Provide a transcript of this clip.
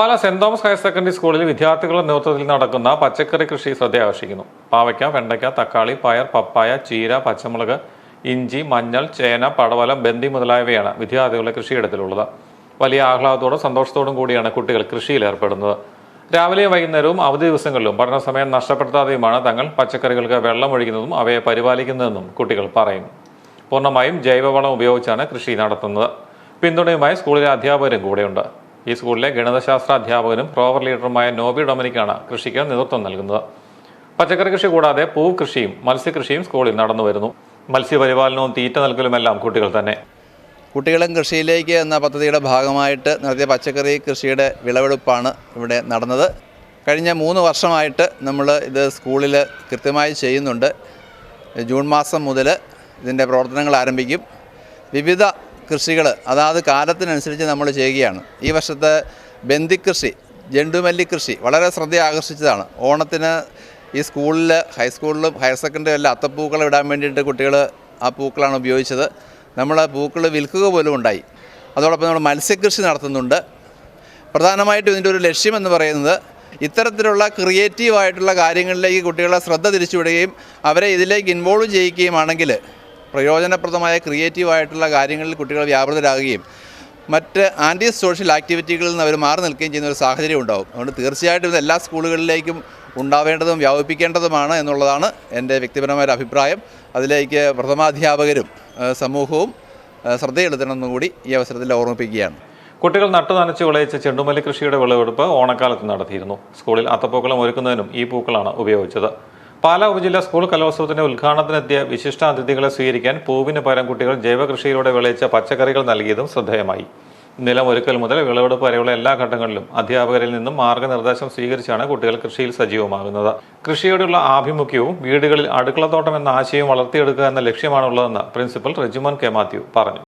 Pala Saint Thomas higher secondary സ്കൂളിൽ വിദ്യാർത്ഥികളുടെ നേതൃത്വത്തിൽ നടക്കുന്ന പച്ചക്കറി കൃഷി ശ്രദ്ധയാകർഷിക്കുന്നു പാവയ്ക്ക വെണ്ടയ്ക്ക തക്കാളി പയർ പപ്പായ ചീര പച്ചമുളക് ഇഞ്ചി മഞ്ഞൾ ചേന പടവലം ബന്ദി മുതലായവയാണ് വിദ്യാർത്ഥികളുടെ കൃഷിയിടത്തിലുള്ളത്. വലിയ ആഹ്ലാദത്തോടും സന്തോഷത്തോടും കൂടിയാണ് കുട്ടികൾ കൃഷിയിൽ ഏർപ്പെടുന്നത്. രാവിലെയും വൈകുന്നേരവും അവധി ദിവസങ്ങളിലും പഠന സമയം നഷ്ടപ്പെടുത്താതെയുമാണ് തങ്ങൾ പച്ചക്കറികൾക്ക് വെള്ളമൊഴിക്കുന്നതും അവയെ പരിപാലിക്കുന്നതെന്നും കുട്ടികൾ പറയും പൂർണമായും ജൈവവളം ഉപയോഗിച്ചാണ് കൃഷി നടത്തുന്നത്. പിന്തുണയുമായി സ്കൂളിലെ അധ്യാപകരും കൂടെയുണ്ട്. ഈ സ്കൂളിലെ ഗണിതശാസ്ത്ര അധ്യാപകനും പ്രോവർ ലീഡറുമായ നോബി ഡൊമിനിക്കാണ് കൃഷിക്ക് നേതൃത്വം നൽകുന്നത്. പച്ചക്കറി കൃഷി കൂടാതെ പൂവ് കൃഷിയും മത്സ്യകൃഷിയും സ്കൂളിൽ നടന്നു വരുന്നു. മത്സ്യപരിപാലനവും തീറ്റ നൽകലുമെല്ലാം കുട്ടികൾ തന്നെ. കുട്ടികളും കൃഷിയിലേക്ക് എന്ന പദ്ധതിയുടെ ഭാഗമായിട്ട് നടത്തിയ പച്ചക്കറി കൃഷിയുടെ വിളവെടുപ്പാണ് ഇവിടെ നടന്നത്. കഴിഞ്ഞ മൂന്ന് വർഷമായിട്ട് നമ്മൾ ഇത് സ്കൂളിൽ കൃത്യമായി ചെയ്യുന്നുണ്ട്. ജൂൺ മാസം മുതൽ ഇതിന്റെ പ്രവർത്തനങ്ങൾ ആരംഭിക്കും. വിവിധ കൃഷികൾ അതാത് കാലത്തിനനുസരിച്ച് നമ്മൾ ചെയ്യുകയാണ്. ഈ വർഷത്തെ ബന്ദിക്കൃഷി ജണ്ടുമല്ലി കൃഷി വളരെ ശ്രദ്ധ ആകർഷിച്ചതാണ് ഓണത്തിന് ഈ സ്കൂളിൽ ഹൈസ്കൂളിലും ഹയർ സെക്കൻഡറി എല്ലാം അത്തപ്പൂക്കൾ ഇടാൻ വേണ്ടിയിട്ട് കുട്ടികൾ ആ പൂക്കളാണ് ഉപയോഗിച്ചത്. നമ്മൾ പൂക്കൾ വിൽക്കുക പോലും ഉണ്ടായി. അതോടൊപ്പം നമ്മൾ മത്സ്യകൃഷി നടത്തുന്നുണ്ട്. പ്രധാനമായിട്ടും ഇതിന്റെ ഒരു ലക്ഷ്യം എന്ന് പറയുന്നത് ഇത്തരത്തിലുള്ള ക്രിയേറ്റീവായിട്ടുള്ള കാര്യങ്ങളിലേക്ക് കുട്ടികളെ ശ്രദ്ധ തിരിച്ചുവിടുകയും അവരെ ഇതിലേക്ക് ഇൻവോൾവ് ചെയ്യിക്കുകയുമാണെങ്കിൽ പ്രയോജനപ്രദമായ ക്രിയേറ്റീവായിട്ടുള്ള കാര്യങ്ങളിൽ കുട്ടികൾ വ്യാപൃതരാകുകയും മറ്റ് ആന്റി സോഷ്യൽ ആക്ടിവിറ്റികളിൽ നിന്ന് അവർ മാറി നിൽക്കുകയും ചെയ്യുന്ന ഒരു സാഹചര്യം ഉണ്ടാകും അതുകൊണ്ട് തീർച്ചയായിട്ടും ഇത് എല്ലാ സ്കൂളുകളിലേക്കും ഉണ്ടാവേണ്ടതും വ്യാപിപ്പിക്കേണ്ടതുമാണ് എന്നുള്ളതാണ് എന്റെ വ്യക്തിപരമായ ഒരു അഭിപ്രായം. അതിലേക്ക് പ്രഥമാധ്യാപകരും സമൂഹവും ശ്രദ്ധയെടുത്തണമെന്നും കൂടി ഈ അവസരത്തിൽ ഓർമ്മിപ്പിക്കുകയാണ്. കുട്ടികൾ നട്ടു നനച്ച് വിളയിച്ച ചെണ്ടുമല്ലി കൃഷിയുടെ വിളവെടുപ്പ് ഓണക്കാലത്ത് നടത്തിയിരുന്നു. സ്കൂളിൽ അത്തപ്പൂക്കളം ഒരുക്കുന്നതിനും ഈ പൂക്കളാണ് ഉപയോഗിച്ചത്. പാലാ ഉപജില്ലാ സ്കൂൾ കലോത്സവത്തിന്റെ ഉദ്ഘാടനത്തിനെത്തിയ വിശിഷ്ട അതിഥികളെ സ്വീകരിക്കാൻ പൂവിന് പകരം കുട്ടികൾ ജൈവകൃഷിയിലൂടെ വിളയിച്ച പച്ചക്കറികൾ നൽകിയതും ശ്രദ്ധേയമായി. നിലം ഒരുക്കൽ മുതൽ വിളവെടുപ്പ് വരെയുള്ള എല്ലാ ഘട്ടങ്ങളിലും അധ്യാപകരിൽ നിന്നും മാർഗനിർദ്ദേശം സ്വീകരിച്ചാണ് കുട്ടികൾ കൃഷിയിൽ സജീവമാകുന്നത്. കൃഷിയോടുള്ള ആഭിമുഖ്യവും വീടുകളിൽ അടുക്കളത്തോട്ടം എന്ന ആശയവും വളർത്തിയെടുക്കുക എന്ന ലക്ഷ്യമാണുള്ളതെന്ന് പ്രിൻസിപ്പൽ റെജിമോൻ കെ മാത്യു പറഞ്ഞു.